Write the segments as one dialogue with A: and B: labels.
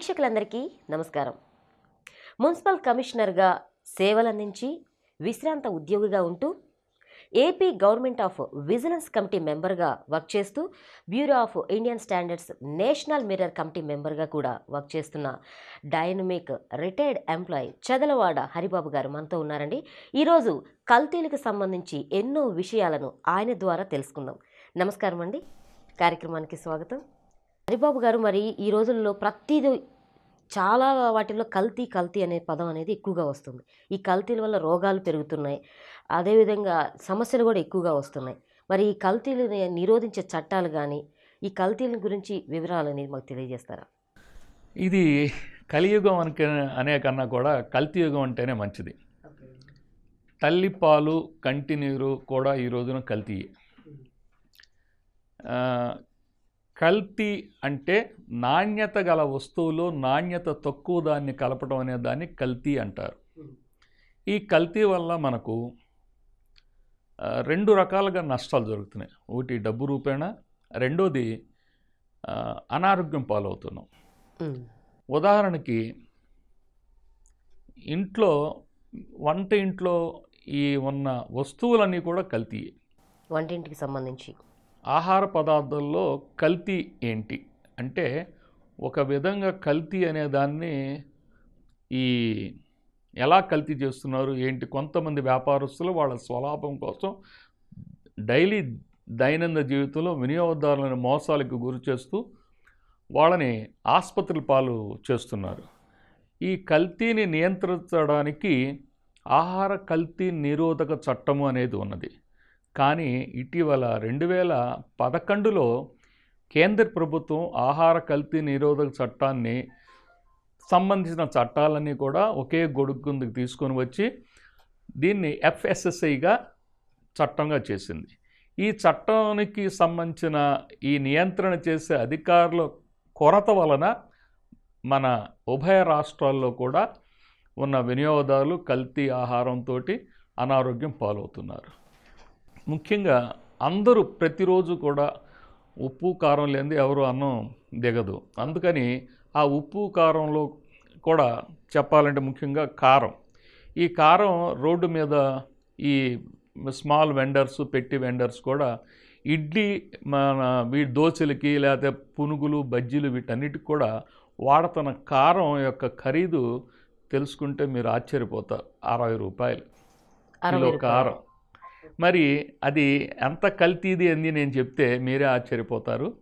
A: వీక్షకులందరికీ నమస్కారం. మున్సిపల్ కమిషనర్గా సేవలందించి విశ్రాంత ఉద్యోగిగా ఉంటూ AP government of vigilance committee మెంబర్గా వర్క్ చేస్తూ bureau of Indian standards national mirror committee మెంబర్గా కూడా వర్క్ చేస్తున్న dynamic retired employee Chadalavada Haribabu garu మనతో ఉన్నారండి. ఈరోజు కల్తీలకు సంబంధించి ఎన్నో విషయాలను ఆయన ద్వారా తెలుసుకుందాం. నమస్కారం అండి కార్యక్రమానికి స్వాగతం. హరిబాబు గారు మరి ఈ రోజుల్లో ప్రతిదీ చాలా వాటిల్లో కల్తీ కల్తీ అనే పదం అనేది ఎక్కువగా వస్తుంది. ఈ కల్తీల వల్ల రోగాలు పెరుగుతున్నాయి. అదేవిధంగా సమస్యలు కూడా ఎక్కువగా వస్తున్నాయి. మరి ఈ కల్తీలని నిరోధించే చట్టాలు కానీ ఈ కల్తీల గురించి వివరాలు అనేది మాకు తెలియజేస్తారా?
B: ఇది కలియుగం అనక అనే కన్నా కూడా కల్తీయుగం అంటేనే మంచిది. తల్లి పాలు కంటి నీరు కూడా ఈ రోజున కల్తీ కల్తీ అంటే నాణ్యత గల వస్తువులు నాణ్యత తక్కువ దాన్ని కలపడం అనే దాన్ని కల్తీ అంటారు. ఈ కల్తీ వల్ల మనకు రెండు రకాలుగా నష్టాలు జరుగుతున్నాయి. ఒకటి డబ్బు రూపేణ రెండోది అనారోగ్యం పాలవుతున్నాం. ఉదాహరణకి ఇంట్లో వంట ఇంట్లో ఈ ఉన్న వస్తువులన్నీ కూడా కల్తీ
A: వంటింటికి సంబంధించి.
B: ఆహార పదార్థాల్లో కల్తీ ఏంటి? అంటే ఒక విధంగా కల్తీ అనే దాన్ని ఈ ఎలా కల్తీ చేస్తున్నారు? ఏంటి? కొంతమంది వ్యాపారస్తులు వాళ్ళ స్వలాభం కోసం డైలీ దైనందిన జీవితంలో వినియోగదారులను మోసాలకు గురి చేస్తూ వాళ్ళని ఆసుపత్రుల పాలు చేస్తున్నారు. ఈ కల్తీని నియంత్రించడానికి ఆహార కల్తీ నిరోధక చట్టము అనేది ఉన్నది. కానీ ఇటీవల రెండు వేల పదకొండులో కేంద్ర ప్రభుత్వం ఆహార కల్తీ నిరోధక చట్టాన్ని సంబంధించిన చట్టాలన్నీ కూడా ఒకే గొడుగు కిందకి తీసుకొని వచ్చి దీన్ని ఎఫ్ఎస్ఎస్ఐగా చట్టంగా చేసింది. ఈ చట్టానికి సంబంధించిన ఈ నియంత్రణ చేసే అధికారుల కొరత వలన మన ఉభయ రాష్ట్రాల్లో కూడా ఉన్న వినియోగదారులు కల్తీ ఆహారంతో అనారోగ్యం పాలవుతున్నారు. ముఖ్యంగా అందరూ ప్రతిరోజు కూడా ఉప్పు కారం లేనిది ఎవరు అన్నం దిగదు. అందుకని ఆ ఉప్పు కారంలో కూడా చెప్పాలంటే ముఖ్యంగా కారం. ఈ కారం రోడ్డు మీద ఈ స్మాల్ వెండర్స్ పెట్టి వెండర్స్ కూడా ఇడ్లీ మన వీ దోశలకి లేకపోతే పునుగులు బజ్జీలు వీటన్నిటికి కూడా వాడుతున్న కారం యొక్క ఖరీదు తెలుసుకుంటే మీరు ఆశ్చర్యపోతారు. అరవై రూపాయలు
A: అరవై
B: కిలో
A: రూపాయలు.
B: కారం. మరి అది ఎంత కల్తీది అని నేను చెప్తే మీరే ఆశ్చర్యపోతారు.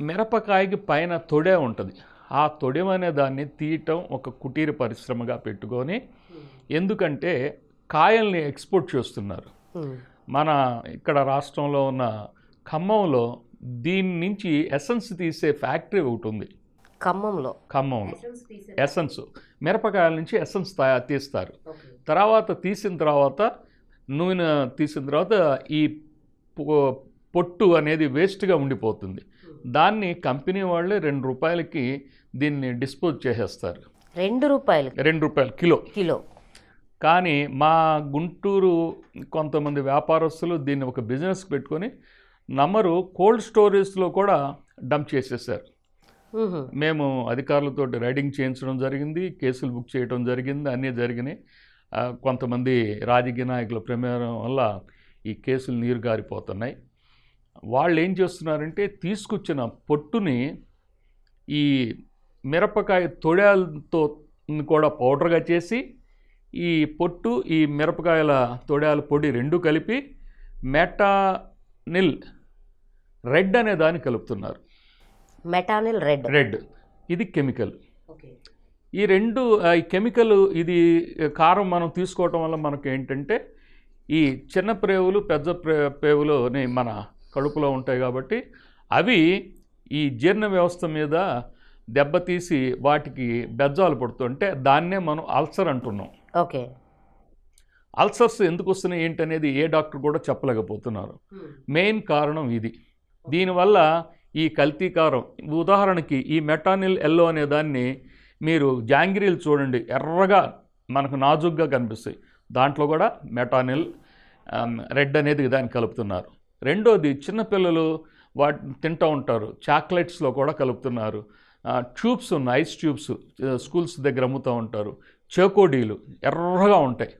B: మిరపకాయకి పైన తొడే ఉంటుంది. ఆ తొడెం అనే దాన్ని తీయటం ఒక కుటీర పరిశ్రమగా పెట్టుకొని ఎందుకంటే కాయల్ని ఎక్స్పోర్ట్ చేస్తున్నారు. మన ఇక్కడ రాష్ట్రంలో ఉన్న ఖమ్మంలో దీని నుంచి ఎసెన్స్ తీసే ఫ్యాక్టరీ ఒకటి ఉంది.
A: ఖమ్మంలో?
B: ఖమ్మంలో. ఎసెన్స్ మిరపకాయల నుంచి ఎసెన్స్ తయారు తీస్తారు. తర్వాత తీసిన తర్వాత నూనె తీసిన తర్వాత ఈ పొ- పొట్టు అనేది వేస్ట్గా ఉండిపోతుంది. దాన్ని కంపెనీ వాళ్ళే రెండు రూపాయలకి దీన్ని డిస్పోజ్ చేసేస్తారు.
A: రెండు రూపాయలు
B: రెండు రూపాయలు కిలో.
A: కిలో.
B: కానీ మా గుంటూరు కొంతమంది వ్యాపారస్తులు దీన్ని ఒక బిజినెస్ పెట్టుకొని నమ్మరు కోల్డ్ స్టోరేజ్లో కూడా డంప్ చేసేసారు. మేము అధికారులతో రైడింగ్ చేయించడం జరిగింది కేసులు బుక్ చేయడం జరిగింది అన్నీ జరిగినాయి. కొంతమంది రాజకీయ నాయకుల ప్రమేయం వల్ల ఈ కేసులు నీరు గారిపోతున్నాయి వాళ్ళు ఏం చేస్తున్నారంటే తీసుకొచ్చిన పొట్టుని ఈ మిరపకాయ తొడాలతో కూడా పౌడర్గా చేసి ఈ పొట్టు ఈ మిరపకాయల తొడాల పొడి రెండు కలిపి మెటానిల్ రెడ్ అనే దాన్ని కలుపుతున్నారు.
A: Metanil red.
B: రెడ్. ఇది కెమికల్. ఈ రెండు ఈ కెమికల్ ఇది కారం మనం తీసుకోవటం వల్ల మనకు ఏంటంటే ఈ చిన్న ప్రేవులు పెద్ద ప్రే ప్రేవులు మన కడుపులో ఉంటాయి కాబట్టి అవి ఈ జీర్ణ వ్యవస్థ మీద దెబ్బతీసి వాటికి బెజ్జాలు పడుతుంటే దాన్నే మనం అల్సర్ అంటున్నాం.
A: ఓకే.
B: అల్సర్స్ ఎందుకు వస్తున్నాయి ఏంటనేది ఏ డాక్టర్ కూడా చెప్పలేకపోతున్నారు. మెయిన్ కారణం ఇది. దీనివల్ల ఈ కల్తీ కారం ఉదాహరణకి ఈ మెటానిల్ ఎల్లో అనే దాన్ని మీరు జాంగిరీలు చూడండి ఎర్రగా మనకు నాజుగ్గా కనిపిస్తాయి. దాంట్లో కూడా మెటానిల్ రెడ్ అనేది దాన్ని కలుపుతున్నారు. రెండోది చిన్నపిల్లలు వాటిని తింటూ ఉంటారు చాక్లెట్స్లో కూడా కలుపుతున్నారు. ట్యూబ్స్ ఉన్నాయి ఐస్ ట్యూబ్స్ స్కూల్స్ దగ్గర అమ్ముతూ ఉంటారు. చేకోడీలు ఎర్రగా ఉంటాయి.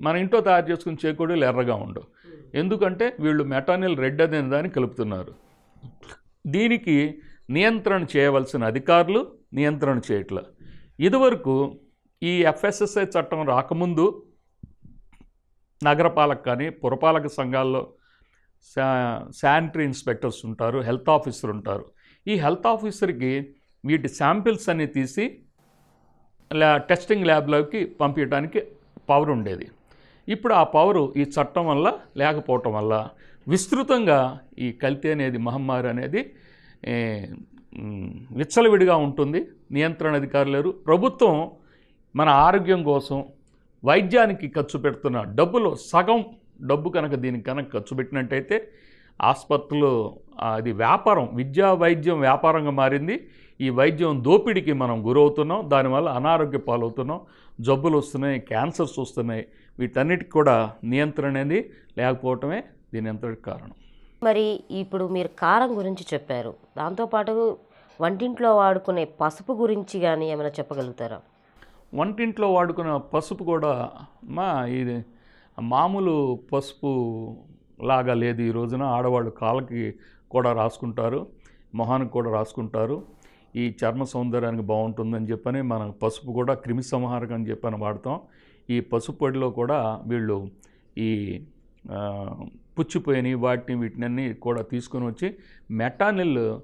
B: మన ఇంట్లో తయారు చేసుకున్న చేకోడీలు ఎర్రగా ఉండవు. ఎందుకంటే వీళ్ళు మెటానిల్ రెడ్ అనే దాన్ని కలుపుతున్నారు. దీనికి నియంత్రణ చేయవలసిన అధికారులు నియంత్రణ చేయట్ల. ఇదివరకు ఈ ఎఫ్ఎస్ఎస్ఐ చట్టం రాకముందు నగరపాలక కానీ పురపాలక సంఘాల్లో శా శానిటరీ ఇన్స్పెక్టర్స్ ఉంటారు హెల్త్ ఆఫీసర్ ఉంటారు. ఈ హెల్త్ ఆఫీసర్కి వీటి శాంపిల్స్ అన్ని తీసి ల్యా టెస్టింగ్ ల్యాబ్లోకి పంపించడానికి పవర్ ఉండేది. ఇప్పుడు ఆ పవరు ఈ చట్టం వల్ల లేకపోవటం వల్ల విస్తృతంగా ఈ కల్తీ అనేది మహమ్మారి అనేది విచ్చలవిడిగా ఉంటుంది. నియంత్రణ అధికారులు లేరు. ప్రభుత్వం మన ఆరోగ్యం కోసం వైద్యానికి ఖర్చు పెడుతున్న డబ్బులో సగం డబ్బు కనుక దీనికి కనుక ఖర్చు పెట్టినట్టయితే ఆసుపత్రులు అది వ్యాపారం విద్యా వైద్యం వ్యాపారంగా మారింది. ఈ వైద్యం దోపిడీకి మనం గురవుతున్నాం. దానివల్ల అనారోగ్య పాలవుతున్నాం. జబ్బులు వస్తున్నాయి క్యాన్సర్స్ వస్తున్నాయి. వీటన్నిటికి కూడా నియంత్రణ అనేది లేకపోవటమే దీని అంతటికి కారణం.
A: మరి ఇప్పుడు మీరు కారం గురించి చెప్పారు. దాంతోపాటు వంటింట్లో వాడుకునే పసుపు గురించి కానీ ఏమైనా చెప్పగలుగుతారా?
B: వంటింట్లో వాడుకున్న పసుపు కూడా మా ఇది మామూలు పసుపు లాగా లేదు ఈ రోజున. ఆడవాళ్ళు కాళ్ళకి కూడా రాసుకుంటారు మొహానికి కూడా రాసుకుంటారు. ఈ చర్మ సౌందర్యానికి బాగుంటుందని చెప్పని మనం పసుపు కూడా క్రిమి సంహారకం అని చెప్పని వాడతాం. ఈ పసుపు పొడిలో కూడా వీళ్ళు ఈ పుచ్చిపోయినవి వాటిని వీటినన్నీ కూడా తీసుకొని వచ్చి మెటానిల్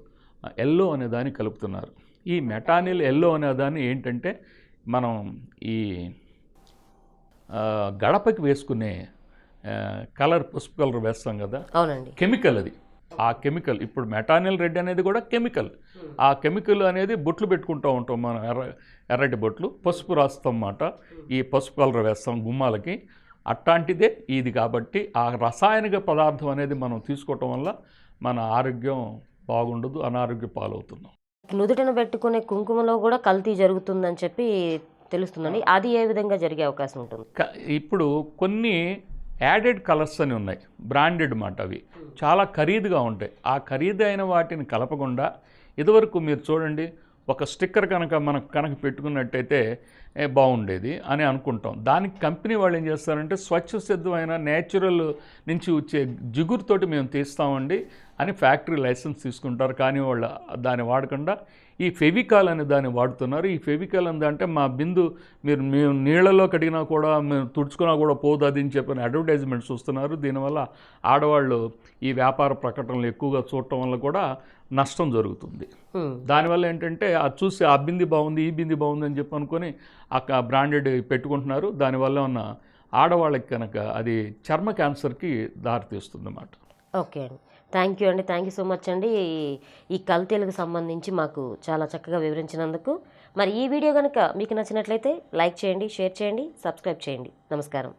B: ఎల్లో అనే దాన్ని కలుపుతున్నారు. ఈ మెటానిల్ ఎల్లో అనే దాన్ని ఏంటంటే మనం ఈ గడపకి వేసుకునే కలర్ పసుపు కలర్ వేస్తాం కదా?
A: అవునండి.
B: కెమికల్ అది. ఆ కెమికల్ ఇప్పుడు మెటానిల్ రెడ్ అనేది కూడా కెమికల్. ఆ కెమికల్ అనేది బొట్లు పెట్టుకుంటూ ఉంటాం మనం ఎర్ర ఎర్రటి బొట్లు. పసుపు రాస్తాం అన్నమాట. ఈ పసుపు కలర్ వేస్తాం గుమ్మాలకి. అట్లాంటిదే ఇది కాబట్టి ఆ రసాయనిక పదార్థం అనేది మనం తీసుకోవటం వల్ల మన ఆరోగ్యం బాగుండదు అనారోగ్య పాలవుతున్నాం.
A: నుదుటను పెట్టుకునే కుంకుమలో కూడా కల్తీ జరుగుతుందని చెప్పి తెలుస్తుందండి. అది ఏ విధంగా జరిగే అవకాశం ఉంటుంది?
B: ఇప్పుడు కొన్ని యాడెడ్ కలర్స్ అని ఉన్నాయి బ్రాండెడ్ మాట అవి. చాలా ఖరీదుగా ఉంటాయి. ఆ ఖరీదైన వాటిని కలపకుండా ఇదివరకు మీరు చూడండి ఒక స్టిక్కర్ కనుక మనకు కనుక పెట్టుకున్నట్టయితే బాగుండేది అని అనుకుంటాం. దానికి కంపెనీ వాళ్ళు ఏం చేస్తారంటే స్వచ్ఛ సిద్ధమైన నేచురల్ నుంచి వచ్చే జిగురుతోటి మేము తీస్తామండి అని ఫ్యాక్టరీ లైసెన్స్ తీసుకుంటారు. కానీ వాళ్ళు దాన్ని వాడకుండా ఈ ఫెవికాల్ అనే దాన్ని వాడుతున్నారు. ఈ ఫెవికాల్ అంటే మా బిందు మీరు మేము నీళ్ళలో కడిగినా కూడా మేము తుడుచుకున్నా కూడా పోదు అది అని చెప్పిన అడ్వర్టైజ్మెంట్ చూస్తున్నారు. దీనివల్ల ఆడవాళ్ళు ఈ వ్యాపార ప్రకటనలు ఎక్కువగా చూడటం వల్ల కూడా నష్టం జరుగుతుంది. దానివల్ల ఏంటంటే అది చూసి ఆ బింది బాగుంది ఈ బింది బాగుంది అని చెప్పి అనుకొని ఆ బ్రాండెడ్ పెట్టుకుంటున్నారు. దానివల్ల ఉన్న ఆడవాళ్ళకి కనుక అది చర్మ క్యాన్సర్కి దారితీస్తుంది అన్నమాట
A: ఓకే అండి. థ్యాంక్ యూ అండి. థ్యాంక్ యూ సో మచ్ అండి. ఈ- ఈ కల్తీలకు సంబంధించి మాకు చాలా చక్కగా వివరించినందుకు. మరి ఈ వీడియో కనుక మీకు నచ్చినట్లయితే లైక్ చేయండి షేర్ చేయండి సబ్స్క్రైబ్ చేయండి. నమస్కారం.